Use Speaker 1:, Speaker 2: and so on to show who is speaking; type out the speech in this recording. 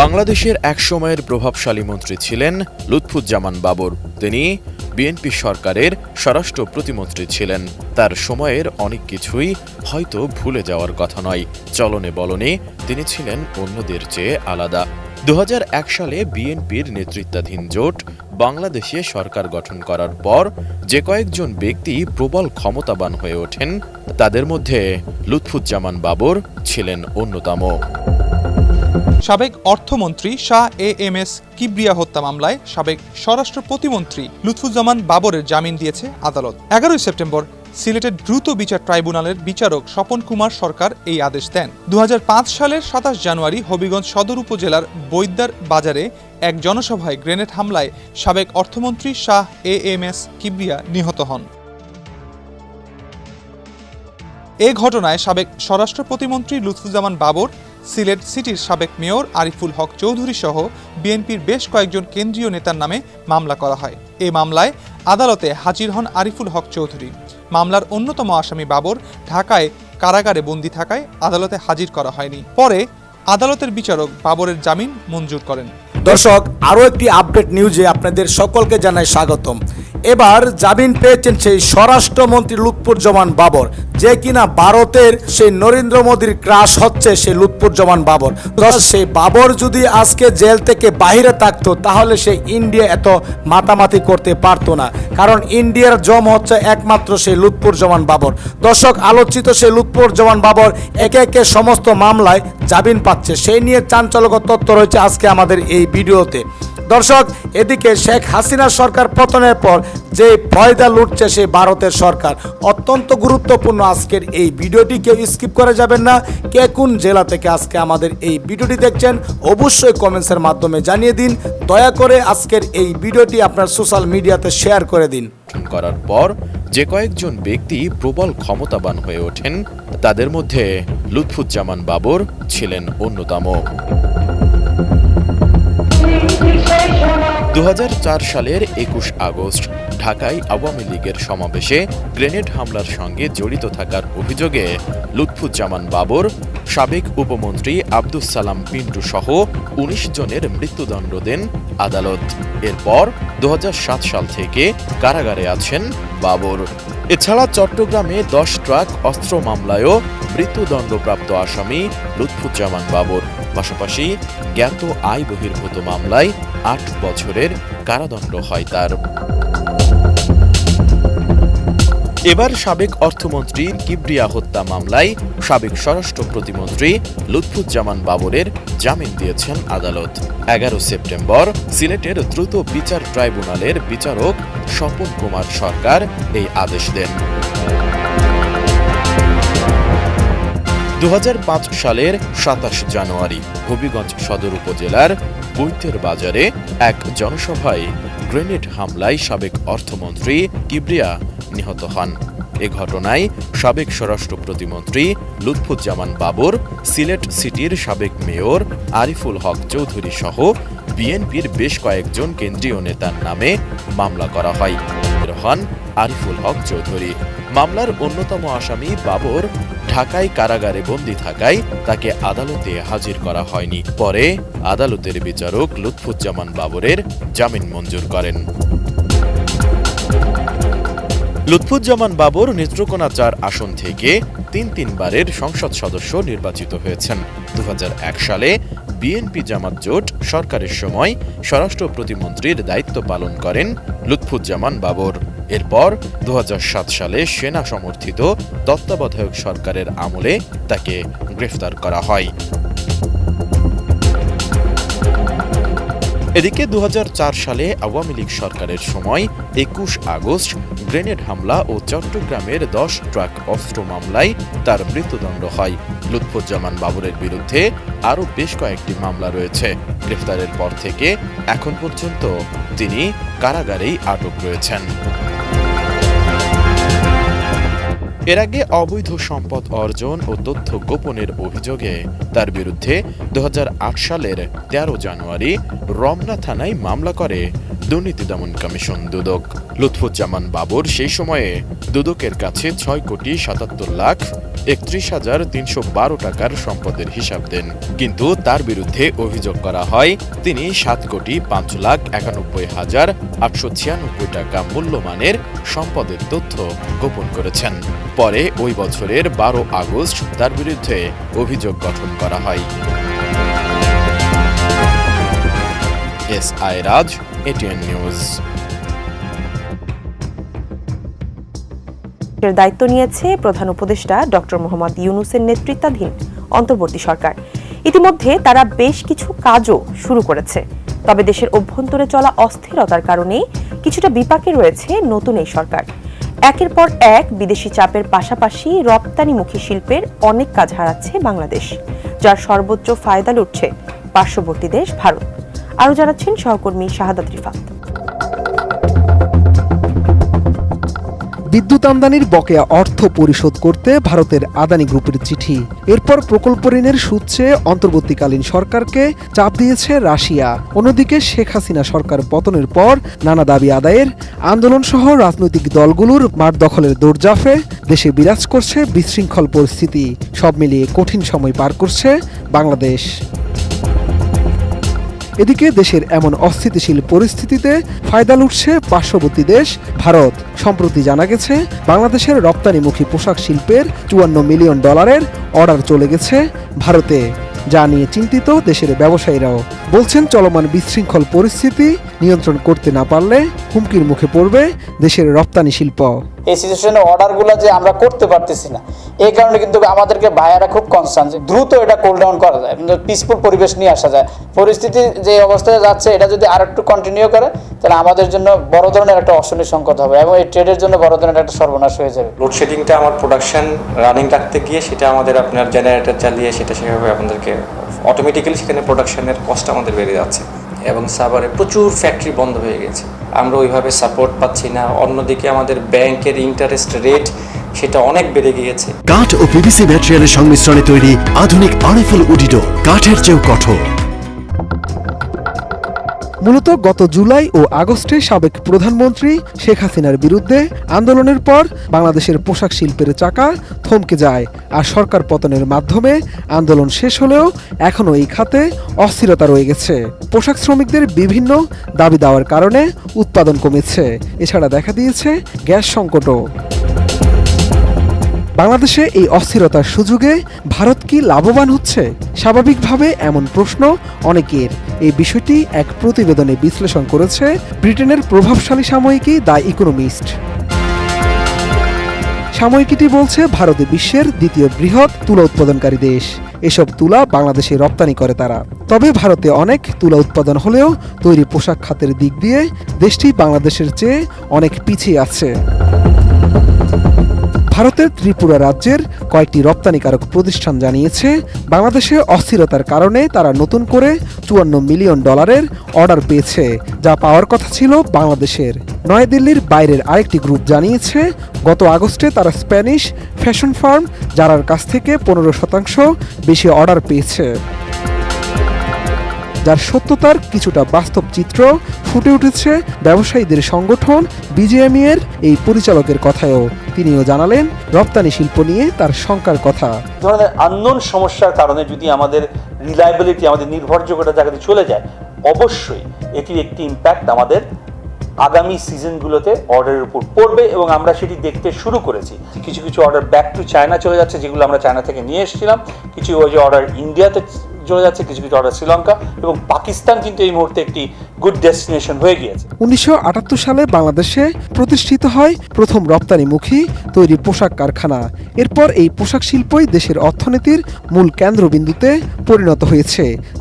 Speaker 1: বাংলাদেশের এক সময়ের প্রভাবশালী মন্ত্রী ছিলেন লুৎফুজ্জামান বাবর। তিনি বিএনপি সরকারের স্বরাষ্ট্র প্রতিমন্ত্রী ছিলেন। তার সময়ের অনেক কিছুই হয়তো ভুলে যাওয়ার কথা নয়। চলনে বলনে তিনি ছিলেন অন্যদের চেয়ে আলাদা। দু হাজার এক সালে বিএনপির নেতৃত্বাধীন জোট বাংলাদেশে সরকার গঠন করার পর যে কয়েকজন ব্যক্তি প্রবল ক্ষমতাবান হয়ে ওঠেন, তাদের মধ্যে লুৎফুজ্জামান বাবর ছিলেন অন্যতম।
Speaker 2: সাবেক অর্থমন্ত্রী Shah A M S Kibria হত্যা মামলায় সাবেক স্বরাষ্ট্র প্রতিমন্ত্রী লুৎফুজ্জামান বাবরের জামিন দিয়েছে আদালত। এগারোই সেপ্টেম্বর সিলেটের দ্রুত বিচার ট্রাইব্যুনালের বিচারক স্বপন কুমার সরকার এই আদেশ দেন। দু হাজার পাঁচ সালের সাতাশ জানুয়ারি হবিগঞ্জ সদর উপজেলার বৈদ্যার বাজারে এক জনসভায় গ্রেনেড হামলায় সাবেক অর্থমন্ত্রী Shah A M S Kibria নিহত হন। এ ঘটনায় সাবেক স্বরাষ্ট্র প্রতিমন্ত্রী লুৎফুজ্জামান বাবর সিলেট সিটির সাবেক মেয়র আরিফুল হক চৌধুরী সহ বিএনপির বেশ কয়েকজন কেন্দ্রীয় নেতার নামে মামলা করা হয়। এই মামলায় আদালতে হাজির হন আরিফুল হক চৌধুরী। মামলার অন্যতম আসামি বাবর ঢাকায় কারাগারে বন্দী থাকায় আদালতে হাজির করা হয়নি। পরে আদালতের বিচারক বাবরের জামিন মঞ্জুর করেন।
Speaker 3: দর্শক, আরও একটি আপডেট নিউজে আপনাদের সকলকে জানাই স্বাগতম। এবার জামিন পেয়েছেন সেই স্বরাষ্ট্রমন্ত্রী লুৎফুজ্জামান বাবর। যে কিনা ভারতের সেই নরেন্দ্র মোদীর ক্রাশ হচ্ছে সেই লুৎফুজ্জামান বাবর। সেই বাবর যদি আজকে জেল থেকে বাইরে থাকতো, তাহলে সে ইন্ডিয়া এত মাতামাতি করতে পারতো না। কারণ ইন্ডিয়ার জম হচ্ছে একমাত্র সেই লুৎফুজ্জামান বাবর। দর্শক, আলোচিত সেই লুৎফুজ্জামান বাবর একে একে সমস্ত মামলায় জামিন পাচ্ছে। সেই নিয়ে চাঞ্চল্যকর তথ্য রয়েছে আজকে আমাদের এই ভিডিওতে। দর্শক, এদিকে শেখ হাসিনা সরকার পতনের পর যে ফয়দা লুটছে সেই ভারতের সরকার। অত্যন্ত গুরুত্বপূর্ণ আজকের এই ভিডিওটি। কেউ স্কিপ করে যাবেন না। কে কোন জেলা থেকে আজকে আমাদের এই ভিডিওটি দেখছেন, অবশ্যই কমেন্টসের মাধ্যমে জানিয়ে দিন। দয়া করে আজকের এই ভিডিওটি আপনার সোশ্যাল মিডিয়াতে শেয়ার করে দিন।
Speaker 1: করার পর যে কয়েকজন ব্যক্তি প্রবল ক্ষমতাবান হয়ে ওঠেন, তাদের মধ্যে লুৎফুজ্জামান বাবর ছিলেন অন্যতম। দু হাজার চার সালের একুশ আগস্ট, ঢাকায় আওয়ামী লীগের সমাবেশে গ্রেনেড হামলার সঙ্গে জড়িত থাকার অভিযোগে লুৎফুজ্জামান বাবর, সাবেক উপমন্ত্রী আব্দুস সালাম পিন্টু সহ উনিশ জনের মৃত্যুদণ্ড দেন আদালত। এরপর দু হাজার সাত সাল থেকে কারাগারে আছেন বাবর। এছাড়া চট্টগ্রামে দশ ট্রাক অস্ত্র মামলায়ও মৃত্যুদণ্ডপ্রাপ্ত আসামি লুৎফুজ্জামান বাবর। পাশাপাশি জ্ঞাত আয় বহির্ভূত মামলায় আট বছরের কারাদণ্ড হয় তার। এবার সাবেক অর্থমন্ত্রী কিবরিয়া হত্যা মামলায় সাবেক স্বরাষ্ট্র প্রতিমন্ত্রী লুৎফুজ্জামান বাবরের জামিন দিয়েছেন আদালত। এগারো সেপ্টেম্বর সিলেটের দ্রুত বিচার ট্রাইব্যুনালের বিচারক স্বপন কুমার সরকার এই আদেশ দেন। দু হাজার পাঁচ সালের সাতাশ জানুয়ারি হবিগঞ্জ সদর উপজেলার বৈতের বাজারে এক জনসভায় গ্রেনেড হামলায় সাবেক অর্থমন্ত্রী কিবরিয়া নিহত হন। এ ঘটনায় সাবেক স্বরাষ্ট্র প্রতিমন্ত্রী লুৎফুজ্জামান বাবর, সিলেট সিটির সাবেক মেয়র আরিফুল হক চৌধুরী সহ বিএনপির বেশ কয়েকজন কেন্দ্রীয় নেতার নামে মামলা করা হয়। হন আরিফুল হক চৌধুরী। মামলার অন্যতম আসামি বাবর ঢাকায় কারাগারে বন্দী থাকায় তাকে আদালতে হাজির করা হয়নি। পরে আদালতের বিচারক লুৎফুজ্জামান বাবরের জামিন মঞ্জুর করেন। লুৎফুজ্জামান বাবর নেত্রকোনা চার আসন থেকে তিন তিনবারের সংসদ সদস্য নির্বাচিত হয়েছেন। দু হাজার এক সালে বিএনপি জামাত জোট সরকারের সময় স্বরাষ্ট্র প্রতিমন্ত্রীর দায়িত্ব পালন করেন লুৎফুজ্জামান বাবর। এরপর দু হাজার সাত সালে সেনা সমর্থিত তত্ত্বাবধায়ক সরকারের আমলে তাকে গ্রেফতার করা হয়। এদিকে দু হাজার চার সালে আওয়ামী লীগ সরকারের সময় একুশ আগস্ট গ্রেনেড হামলা ও চট্টগ্রামের দশ ট্রাক অস্ত্র মামলায় তার মৃত্যুদণ্ড হয়। লুৎফুজ্জামান বাবরের বিরুদ্ধে আরও বেশ কয়েকটি মামলা রয়েছে। গ্রেফতারের পর থেকে এখন পর্যন্ত তিনি কারাগারেই আটক রয়েছেন। এর আগে অবৈধ সম্পদ অর্জন ও তথ্য গোপনের অভিযোগে তার বিরুদ্ধে দু হাজার আট সালের তেরো জানুয়ারি রমনা থানায় মামলা করে। দুর্নীতি দমন কমিশন দুদক। লুৎফুজ্জামান বাবর সেই সময়ে দুদকের কাছে ছয় কোটি সাতাত্তর লাখ একত্রিশ হাজার তিনশো বারো টাকার সম্পদের হিসাব দেন। কিন্তু তার বিরুদ্ধে অভিযোগ করা হয়, তিনি সাত কোটি পাঁচ লাখ একানব্বই হাজার আটশো ছিয়ানব্বই টাকা মূল্যমানের সম্পদের তথ্য গোপন করেছেন। পরে ওই বছরের বারো আগস্ট তার বিরুদ্ধে অভিযোগ গঠন করা হয়। S I Raj ATN news
Speaker 4: দায়িত্ব নিয়েছে প্রধান উপদেষ্টা ডক্টর মোহাম্মদ ইউনুসের নেতৃত্বাধীন অন্তর্বর্তী সরকার। ইতিমধ্যে তারা বেশ কিছু কাজও শুরু করেছে। তবে দেশের অভ্যন্তরে চলা অস্থিরতার কারণে কিছুটা বিপাকে রয়েছে নতুন এই সরকার। একের পর এক বিদেশি চাপের পাশাপাশি রপ্তানিমুখী শিল্পের অনেক কাজ হারাচ্ছে বাংলাদেশ, যার সর্বোচ্চ ফায়দা লুটছে পার্শ্ববর্তী দেশ ভারত। আরও জানাচ্ছেন সহকর্মী শাহাদাত রিফাত।
Speaker 5: বিদ্যুৎ আমদানির বকেয়া অর্থ পরিশোধ করতে ভারতের আদানি গ্রুপের চিঠি। এরপর প্রকল্প ঋণের চেয়ে অন্তর্বর্তীকালীন সরকারকে চাপ দিয়েছে রাশিয়া। অন্যদিকে শেখ হাসিনা সরকার পতনের পর নানা দাবি আদায়ের আন্দোলন সহ রাজনৈতিক দলগুলোর মাঠ দখলের দৌড়জাফে দেশে বিরাজ করছে বিশৃঙ্খল পরিস্থিতি। সব মিলিয়ে কঠিন সময় পার করছে বাংলাদেশ। এদিকে দেশের এমন অস্থিতিশীল পরিস্থিতিতে ফায়দা লুটছে পার্শ্ববর্তী দেশ, ভারত। সম্প্রতি জানা গেছে, বাংলাদেশের রপ্তানিমুখী পোশাক শিল্পের চুয়ান্ন মিলিয়ন ডলারের অর্ডার চলে গেছে ভারতে। যা নিয়ে চিন্তিত দেশের ব্যবসায়ীরাও। বলছেন, চলমান বিশৃঙ্খল পরিস্থিতি নিয়ন্ত্রণ করতে না পারলে হুমকির মুখে পড়বে দেশের রপ্তানি শিল্প।
Speaker 6: এই সিচুয়েশনে অর্ডারগুলো যে আমরা করতে পারতেছি না, এই কারণে কিন্তু আমাদেরকে ভাইয়ারা খুব কনসার্ন যে দ্রুত এটা কোল ডাউন করা যায় পিসফুল পরিবেশ নিয়ে আসা যায়। পরিস্থিতি যে অবস্থায় যাচ্ছে, এটা যদি আর একটু কন্টিনিউ করে তাহলে আমাদের জন্য বড় ধরনের একটা অশনি সংকট হবে এবং এই ট্রেডের জন্য বড় ধরনের একটা সর্বনাশ হয়ে যাবে।
Speaker 7: লোডশেডিংটা আমার প্রোডাকশন রানিং রাখতে গিয়ে সেটা আমাদের আপনার জেনারেটর চালিয়ে সেটা সেভাবে আপনাদেরকে অটোমেটিক্যালি সেখানে প্রোডাকশনের কষ্ট আমাদের বেড়ে যাচ্ছে এবং সাভারে প্রচুর ফ্যাক্টরি বন্ধ হয়ে গেছে। আমরা ওইভাবে সাপোর্ট পাচ্ছি না অন্যদিকে আমাদের ব্যাংকের ইন্টারেস্ট রেট সেটা অনেক বেড়ে গিয়েছে।
Speaker 8: কাঠ ও পিভিসি ম্যাটেরিয়ালের সংমিশ্রণে তৈরি আধুনিক আরএফএল উডিডো কাঠের চেয়েও কঠোর।
Speaker 5: মূলত গত জুলাই ও আগস্টে সাবেক প্রধানমন্ত্রী শেখ হাসিনার বিরুদ্ধে আন্দোলনের পর বাংলাদেশের পোশাক শিল্পের চাকা থমকে যায় আর সরকার পতনের মাধ্যমে আন্দোলন শেষ হলেও এখনও এই খাতে অস্থিরতা রয়ে গেছে। পোশাক শ্রমিকদের বিভিন্ন দাবি দেওয়ার কারণে উৎপাদন কমেছে। এছাড়া দেখা দিয়েছে গ্যাস সংকটও। বাংলাদেশে এই অস্থিরতার সুযোগে ভারত কি লাভবান হচ্ছে? স্বাভাবিকভাবে এমন প্রশ্ন অনেকের। এই বিষয়টি এক প্রতিবেদনে বিশ্লেষণ করেছে ব্রিটেনের প্রভাবশালী সাময়িকী দ্য ইকোনমিস্ট। সাময়িকীটি বলছে ভারতে বিশ্বের দ্বিতীয় বৃহৎ তুলা উৎপাদনকারী দেশ। এসব তুলা বাংলাদেশে রপ্তানি করে তারা। তবে ভারতে অনেক তুলা উৎপাদন হলেও তৈরি পোশাক খাতের দিক দিয়ে দেশটি বাংলাদেশের চেয়ে অনেক পিছিয়ে আছে। ভারতের ত্রিপুরা রাজ্যের কয়েকটি রপ্তানিকারক প্রতিষ্ঠান জানিয়েছে, বাংলাদেশে অস্থিরতার কারণে তারা নতুন করে চুয়ান্ন মিলিয়ন ডলারের অর্ডার পেয়েছে, যা পাওয়ার কথা ছিল বাংলাদেশের। নয়াদিল্লির বাইরের আরেকটি গ্রুপ জানিয়েছে, গত আগস্টে তারা স্প্যানিশ ফ্যাশন ফার্ম যারার কাছ থেকে পনেরো শতাংশ বেশি অর্ডার পেয়েছে। যার সত্যতার কিছুটা বাস্তব চিত্র ফুটে উঠেছে ব্যবসায়ীদের সংগঠন বিজিএমই এর এই পরিচালকের কথায়ও। তিনিও জানালেন, রপ্তানি শিল্প নিয়ে তার শঙ্কার কথা।
Speaker 9: ধরনের আননোন সমস্যার কারণে যদি আমাদের রিলায়েবিলিটি আমাদের নির্ভরযোগ্যতা জায়গাতে চলে যায়, অবশ্যই এটির একটি ইম্প্যাক্ট আমাদের আগামী সিজনগুলোতে অর্ডারের উপর পড়বে এবং আমরা সেটি দেখতে শুরু করেছি। কিছু কিছু অর্ডার ব্যাক টু চায়না চলে যাচ্ছে, যেগুলো আমরা চায়না থেকে নিয়ে এসেছিলাম। কিছু ওই যে অর্ডার ইন্ডিয়াতে চলে যাচ্ছে, কিছু কিছু অর্ডার শ্রীলঙ্কা এবং পাকিস্তান কিন্তু এই মুহূর্তে একটি গুড ডেস্টিনেশন হয়ে গিয়েছে।
Speaker 5: উনিশশো আটাত্তর সালে বাংলাদেশে প্রতিষ্ঠিত হয় প্রথম রপ্তানিমুখী তৈরি পোশাক কারখানা। এরপর এই পোশাক শিল্পই দেশের অর্থনীতির মূল কেন্দ্রবিন্দুতে পরিণত হয়েছে।